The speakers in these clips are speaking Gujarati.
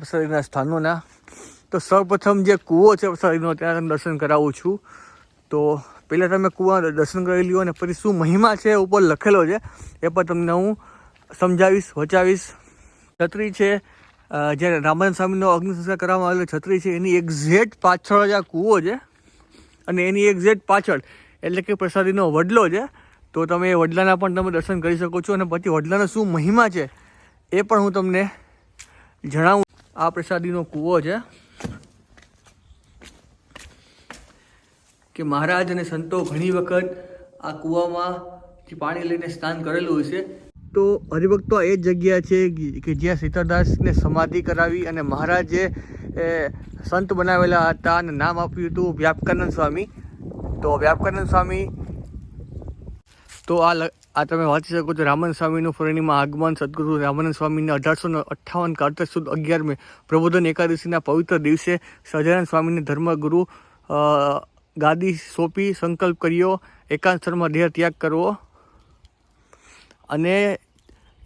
પ્રસાદીના સ્થાનોના. તો સૌપ્રથમ જે કૂવો છે પ્રસાદીનો ત્યાં દર્શન કરાવું છું. તો પહેલાં તમે કૂવા દર્શન કરી લ્યો અને પછી શું મહિમા છે ઉપર લખેલો છે એ પણ તમને હું સમજાવીશ, વચાવીશ. છત્રી છે જ્યારે રામાયણ સ્વામીનો અગ્નિ સંસ્કાર કરવામાં આવેલો, છત્રી છે, એની એક્ઝેક્ટ પાછળ જ આ કૂવો છે. અને એની એક્ઝેક્ટ પાછળ, એટલે કે પ્રસાદીનો વડલો છે. તો તમે એ વડલાના પણ તમે દર્શન કરી શકો છો. અને પછી વડલાનો શું મહિમા છે એ પણ હું તમને જણાવું. આ પ્રસાદીનો કૂવો છે. કે મહારાજ અને સંતો ઘણી વખત આ કૂવામાંથી પાણી લઈને સ્નાન કરેલું હોય છે. તો હરિભક્તો એ જ જગ્યા છે કે જ્યાં સીતાદાસને સમાધિ કરાવી અને મહારાજે સંત બનાવેલા હતા અને નામ આપ્યું હતું વ્યાપકાનંદ સ્વામી. તો વ્યાપકાનંદ સ્વામી, તો આ આ તમે વાંચી શકો છો રામન સ્વામીનું ફરણીમાં આગમન, સદગુરુ રામાનંદ સ્વામીને અઢારસો અઠ્ઠાવન કાર્તક સુદ અગિયારમે પ્રબોધન એકાદશીના પવિત્ર દિવસે સહજાનંદ સ્વામીને ધર્મગુરુ ગાદી સોંપી, સંકલ્પ કર્યો એકાંત સ્થળમાં દેહ ત્યાગ કરવો. અને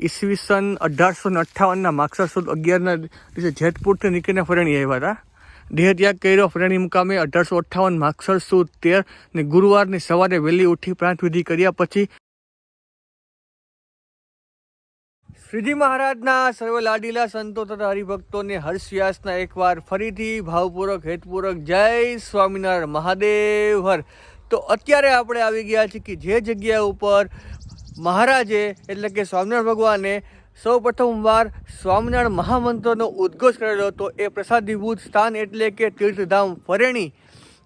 ઈસવીસન અઢારસો ને અઠ્ઠાવનના માક્ષર સુદ અગિયારના દિવસે જેતપુરથી નીકળીને ફરણી આવ્યા હતા. દેહ ત્યાગ કર્યો, ફરણી મુકામે અઢારસો અઠ્ઠાવન માક્ષર સુદ તેર ને ગુરુવારની સવારે વહેલી ઉઠી પ્રાંત વિધિ કર્યા પછી શ્રીજી મહારાજના સર્વ લાડીલા સંતો તથા હરિભક્તોને હર્ષ વ્યાસના એકવાર ફરીથી ભાવપૂર્વક, હેતપૂર્વક જય સ્વામિનારાયણ મહાદેવ, હર. તો અત્યારે આપણે આવી ગયા છીએ કે જે જગ્યા ઉપર મહારાજે, એટલે કે સ્વામિનારાયણ ભગવાને સૌ પ્રથમવાર સ્વામિનારાયણ મહામંત્રનો ઉદ્ઘોષ કરેલો હતો, એ પ્રસાદીભૂત સ્થાન એટલે કે તીર્થધામ ફરેણી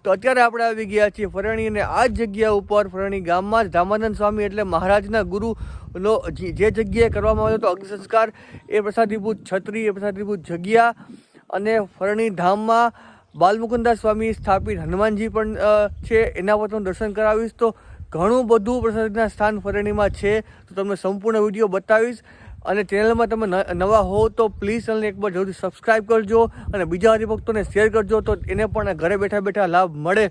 તો અત્યારે આપણે આવી ગયા છીએ ફરણી અને આ જગ્યા ઉપર, ફરણી ગામમાં જ ધામાનંદ સ્વામી એટલે મહારાજના ગુરુનો જે જગ્યાએ કરવામાં આવ્યો હતો અગ્નિ એ પ્રસાદીભૂત છત્રી, એ પ્રસાદીભૂત જગ્યા અને ફરણી ધામમાં બાલમુકુંદાસ સ્વામી સ્થાપિત, હનુમાનજી પણ છે, એના પર હું દર્શન કરાવીશ તો ઘણું બધું પ્રસાદના સ્થાન ફરણીમાં છે. તો તમને સંપૂર્ણ વીડિયો બતાવીશ. અને ચેનલમાં તમે નવા હો તો પ્લીઝ ચેનલને એકવાર જરૂરથી સબસ્ક્રાઈબ કરજો અને બીજા હરિભક્તોને શેર કરજો તો એને પણ ઘરે બેઠા બેઠા લાભ મળે.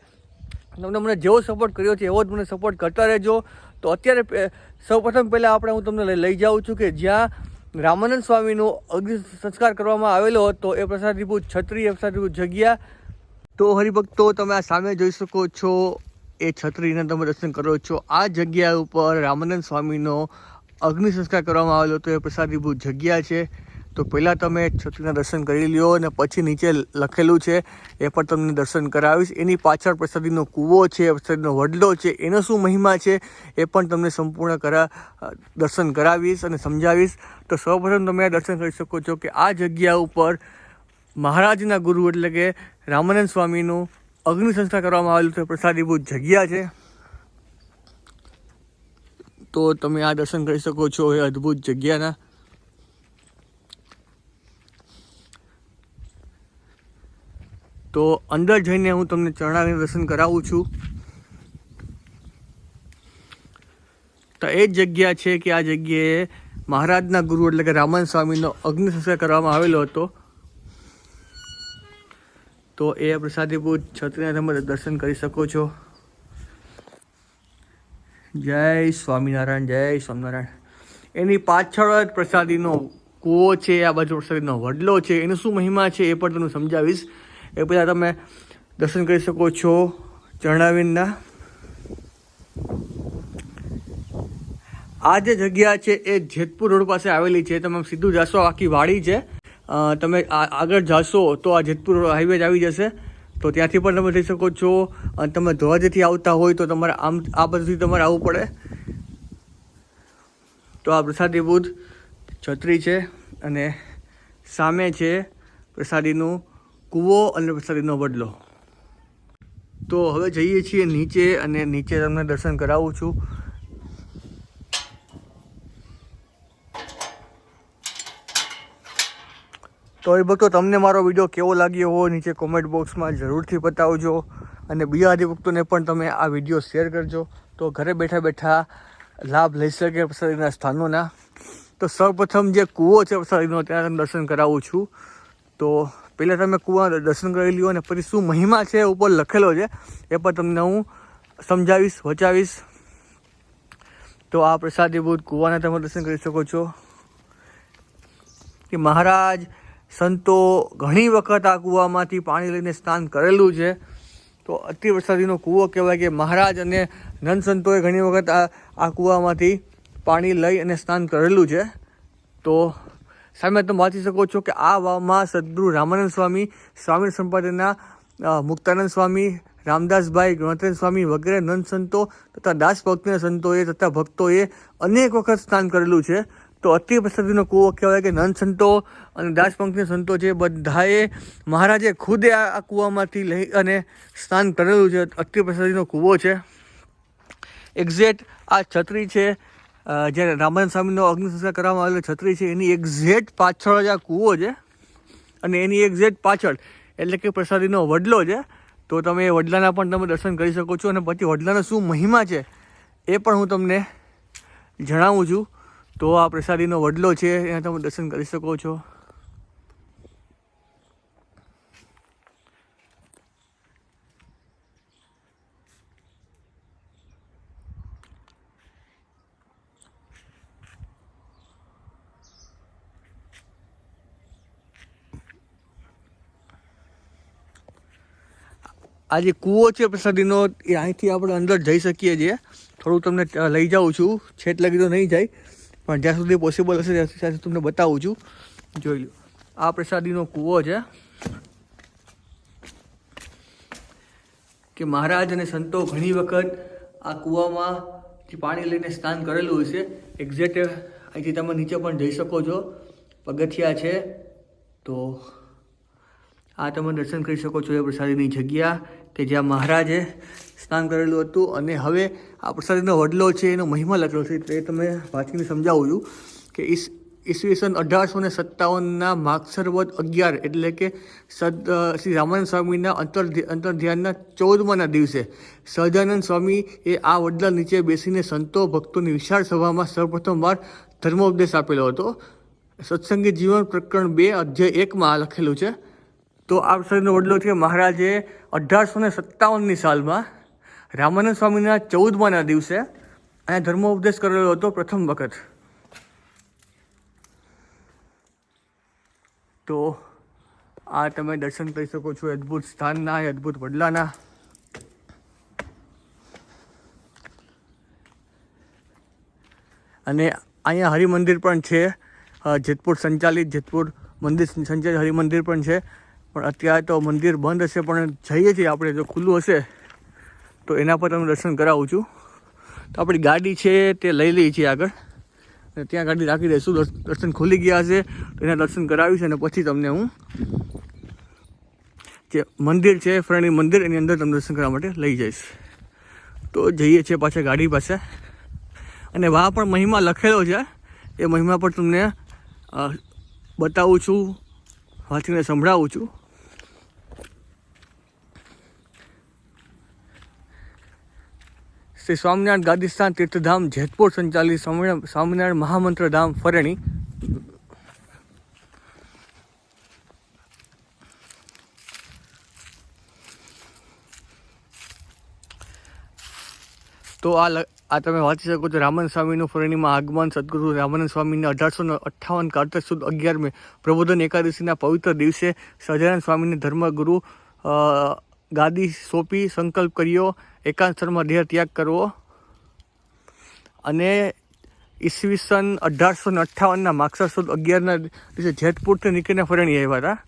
તમને મને જેવો સપોર્ટ કર્યો છે એવો જ મને સપોર્ટ કરતા રહેજો. તો અત્યારે સૌપ્રથમ પહેલાં આપણે હું તમને લઈ જાઉં છું કે જ્યાં રામાનંદ સ્વામીનો અગ્નિ સંસ્કાર કરવામાં આવેલો હતો એ પ્રસાદીભૂત છત્રી એ પ્રસાદીભૂત જગ્યા. તો હરિભક્તો, તમે આ સામે જોઈ શકો છો, એ છત્રીને તમે દર્શન કરો છો. આ જગ્યા ઉપર રામાનંદ સ્વામીનો અગ્નિ સંસ્કાર કરવામાં આવેલો હતો, એ પ્રસાદીભૂત જગ્યા છે. તો પહેલાં તમે છત્રીના દર્શન કરી લ્યો અને પછી નીચે લખેલું છે, એ પણ તમને દર્શન કરાવીશ. એની પાછળ પ્રસાદીનો કૂવો છે, પ્રસાદીનો વડલો છે, એનો શું મહિમા છે, એ પણ તમને સંપૂર્ણ કરા દર્શન કરાવીશ અને સમજાવીશ. તો સૌપ્રથમ તમે આ દર્શન કરી શકો છો કે આ જગ્યા ઉપર મહારાજના ગુરુ એટલે કે રામાનંદ સ્વામીનું અગ્નિ સંસ્કાર કરવામાં આવેલું છે. પ્રસાદીભૂત જગ્યા છે. તો તમે આ દર્શન કરી શકો છો એ અદ્ભુત જગ્યાના. તો અંદર જઈને હું તમને ચરણાવીને દર્શન કરાવું છું. તો એ જ જગ્યા છે કે આ જગ્યાએ મહારાજના ગુરુ એટલે કે રામન સ્વામીનો અગ્નિ સંસ્કાર કરવામાં આવેલો હતો. તો એ પ્રસાદીભૂત છત્રીના તમે દર્શન કરી શકો છો. જય સ્વામિનારાયણ જય સ્વામિનારાયણ. એની પાછળ જ પ્રસાદીનો કૂવો છે, આ બાજુ પ્રસાદીનો વડલો છે, એનો શું મહિમા છે એ પણ તમને સમજાવીશ. એ પહેલાં તમે દર્શન કરી શકો છો ચરણાવીનના આ જે જગ્યા છે એ જેતપુર રોડ પાસે આવેલી છે, તમે સીધું જશો આખી વાડી છે. તમે આગળ જશો તો આ જેતપુર હાઈવે જ આવી જશે. તો ત્યાંથી પણ તમે જઈ શકો છો. અને તમે ધોરાજીથી આવતા હોય તો તમારે આમ, આ બાજુથી તમારે આવવું પડે. તો આ પ્રસાદીભૂત છત્રી છે અને સામે છે પ્રસાદીનું કૂવો અને પ્રસાદીનો બદલો તો હવે જઈએ છીએ નીચે અને નીચે તમને દર્શન કરાવું છું. તો એ ભક્તો તમને મારો વીડિયો કેવો લાગ્યો હોય, નીચે કોમેન્ટ બોક્સમાં જરૂરથી બતાવજો. અને બીજા હરિભક્તોને પણ તમે આ વીડિયો શેર કરજો. તો ઘરે બેઠા બેઠા લાભ લઈ શકે પ્રસાદીના સ્થાનોના. તો સૌપ્રથમ જે કૂવો છે પ્રસાદીનો ત્યાં તમને દર્શન કરાવું છું. તો પહેલાં તમે કૂવા દર્શન કરી લ્યો અને પછી શું મહિમા છે ઉપર લખેલો છે, એ પણ તમને હું સમજાવીશ, વચાવીશ. તો આ પ્રસાદીભૂત કૂવાના તમે દર્શન કરી શકો છો. કે મહારાજ સંતો ઘણી વખત આ કૂવામાંથી પાણી લઈને સ્નાન કરેલું છે. તો અતિ વરસાદીનો કૂવો કહેવાય કે મહારાજ અને નંદ સંતોએ ઘણી વખત આ આ કૂવામાંથી પાણી લઈ અને સ્નાન કરેલું છે. તો સામે તમે વાંચી શકો છો કે આ વાવમાં સદગુરુ રામાનંદ સ્વામી સ્વામી સંપ્રદાયના અ, મુક્તાનંદ સ્વામી રામદાસભાઈ ગણતરેન્દ્ર સ્વામી વગેરે નંદ સંતો તથા દાસ ભક્તિના સંતોએ તથા ભક્તોએ અનેક વખત સ્નાન કરેલું છે. તો અતિ પ્રસિદ્ધિનો કૂવો કહેવાય કે નંદ સંતો અને દાસ સંતો છે બધાએ મહારાજે ખુદે આ આ કૂવામાંથી લઈ અને સ્નાન કરેલું છે. અતિ પ્રસિદ્ધિનો કૂવો છે. એક્ઝેક્ટ આ છત્રી છે. જ્યારે રામાનંદ સ્વામીનો અગ્નિ સંસ્કાર કરવામાં આવેલો છત્રી છે, એની એક્ઝેક્ટ પાછળ જ આ કૂવો છે અને એની એક્ઝેક્ટ પાછળ એટલે કે પ્રસાદીનો વડલો છે. તો તમે એ વડલાના પણ તમે દર્શન કરી શકો છો અને પછી વડલાનો શું મહિમા છે એ પણ હું તમને જણાવું છું. તો આ પ્રસાદીનો વડલો છે એના તમે દર્શન કરી શકો છો. આ જે કૂવો છે પ્રસાદીનો, એ અહીંથી આપણે અંદર જઈ શકીએ છીએ. થોડું તમને લઈ જાઉં છું. છેટ લગી તો નહીં જાય. પણ જ્યાં સુધી પોસિબલ હશે ત્યાં સુધી તમને બતાવું છું. જોઈ લો આ પ્રસાદીનો કૂવો છે. કે મહારાજ અને સંતો ઘણી વખત આ કૂવામાં જે પાણી લઈને સ્નાન કરેલું હશે એક્ઝેક્ટ અહીંથી તમે નીચે પણ જઈ શકો છો. પગથિયા છે, તો આ તમે દર્શન કરી શકો છો એ પ્રસાદીની જગ્યા. કે જ્યાં મહારાજે સ્નાન કરેલું હતું અને હવે આ પ્રસાદીનો વડલો છે, એનો મહિમા લખેલો છે, તે તમે વાંચીને સમજાવું છું કે ઈસ, ઈસવીસન અઢારસો ને સત્તાવનના માગસર વદ અગિયાર એટલે કે સદ, શ્રી રામાનંદ સ્વામીના અંતર અંતર ધ્યાનના ચૌદમાના દિવસે સહજાનંદ સ્વામી એ આ વડલા નીચે બેસીને સંતો ભક્તોની વિશાળ સભામાં સૌપ્રથમવાર ધર્મોપદેશ આપેલો હતો. સત્સંગી જીવન પ્રકરણ બે, અધ્યાય એકમાં લખેલું છે. તો આ પ્રસંગનો વડલો છે, મહારાજે અઢારસો ને સત્તાવનની સાલમાં રામાનંદ સ્વામીના ચૌદમાના દિવસે અહીંયા ધર્મોપદેશ કરેલો હતો પ્રથમ વખત. તો આ તમે દર્શન કરી શકો છો અદ્ભુત સ્થાનના અદ્ભુત વડલાના. અને અહીંયા હરિમંદિર પણ છે જેતપુર સંચાલિત, જેતપુર મંદિર સંચાલિત હરિમંદિર પણ છે. પણ અત્યારે તો મંદિર બંધ હશે, પણ જઈએ છીએ આપણે, જો ખુલ્લું હશે, તો એના પર તમને દર્શન કરાવું છું. તો આપણી ગાડી છે તે લઈ લઈ છીએ આગળ. અને ત્યાં ગાડી રાખી દઈશું. દર્શન ખુલી ગયા હશે, તો એના દર્શન કરાવીશ અને પછી તમને હું જે મંદિર છે, ફરણી મંદિર, એની અંદર તમને દર્શન કરવા માટે લઈ જઈશ. તો જઈએ છીએ પાછા ગાડી પાસે. અને વાહ પણ મહિમા લખેલો છે. એ મહિમા પર તમને બતાવું છું, વાંચીને સંભળાવું છું. શ્રી સ્વામિનારાયણ ગાદિસ્તાન તીર્થધામ, જેતપુર સંચાલિત સ્વામિનારાયણ મહામંત્ર ધામ ફરણી. તો આ આ તમે વાંચી શકો છો રામન સ્વામીનું ફરણીમાં આગમન સદગુરુ રામાનંદ સ્વામીને અઢારસો અઠ્ઠાવન કાર્તક સુદ અગિયારમે પ્રબોધન એકાદશીના પવિત્ર દિવસે સહજાનંદ સ્વામીને ધર્મગુરુ ગાદી સોંપી સંકલ્પ કર્યો એકાંતરમાં દેહ ત્યાગ કરવો. અને ઈસવીસન અઢારસો ને અઠ્ઠાવનના માગસર સુદ અગિયારના દિવસે જેતપુરથી નીકળીને ફરણી આવ્યા હતા.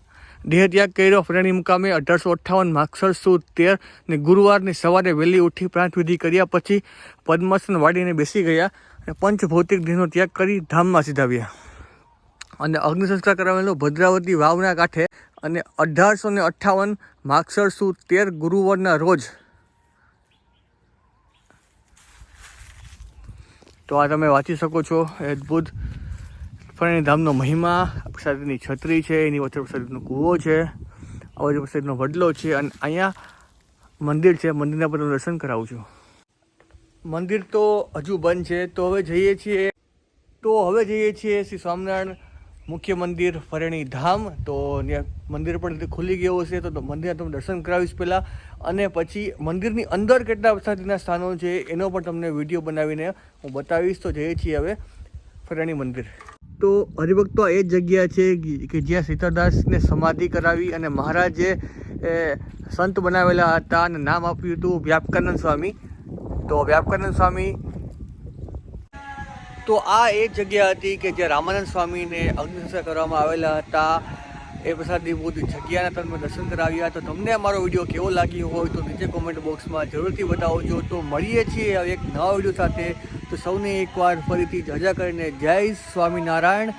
દેહ ત્યાગ કર્યો, ફરણી મુકામે અઢારસો અઠ્ઠાવન માગસર સુદ તેર ને ગુરુવારની સવારે વહેલી ઉઠી પ્રાંત વિધિ કર્યા, પછી પદ્માસન વાળીને બેસી ગયા અને પંચભૌતિક દેહનો ત્યાગ કરી ધામમાં સીધાવ્યા. અને અગ્નિ સંસ્કાર કરાવેલો ભદ્રાવતી વાવના કાંઠે અને અઢારસો ને અઠ્ઠાવન માગસર સુદ તેર ગુરુવારના રોજ. તો આ તમે વાંચી શકો છો. એ અદ્ભુત. ફરણી ધામનો મહિમા, પ્રસાદની છત્રી છે, એની વચ્ચે પ્રસાદનો કૂવો છે, આ બાજુ પ્રસાદનો વડલો છે અને અહીંયા મંદિર છે. મંદિરના પર દર્શન કરાવું છું. મંદિર તો હજુ બંધ છે. તો હવે જઈએ છીએ. તો હવે જઈએ છીએ શ્રી સ્વામિનારાયણ મુખ્ય મંદિર ફરેણી ધામ, તો મંદિર પણ ખુલી ગયું હશે, તો મંદિર તમે દર્શન કરાવીશ પહેલાં. અને પછી મંદિરની અંદર કેટલા પ્રસાદીના સ્થાનો છે, એનો પણ તમને વીડિયો બનાવીને હું બતાવીશ. તો જઈએ છીએ હવે ફરેણી મંદિર. તો હરિભક્તો એ જ જગ્યા છે કે જ્યાં સીતાદાસને સમાધિ કરાવી અને મહારાજે સંત બનાવેલા હતા અને નામ આપ્યું હતું વ્યાપકાનંદ સ્વામી. તો વ્યાપકાનંદ સ્વામી તો આ એ જગ્યા હતી કે જ્યાં રામાનંદ સ્વામીને અગ્નિસંસ્કાર કરવામાં આવેલા હતા. એ પ્રસાદની બધી જગ્યાના તમે દર્શન કરાવ્યા તો તમને અમારો વીડિયો કેવો લાગ્યો હોય તો નીચે કોમેન્ટ બોક્સમાં જરૂરથી બતાવજો. તો મળીએ છીએ એક નવા વીડિયો સાથે. તો સૌને એકવાર ફરીથી જજા કરીને જય સ્વામિનારાયણ.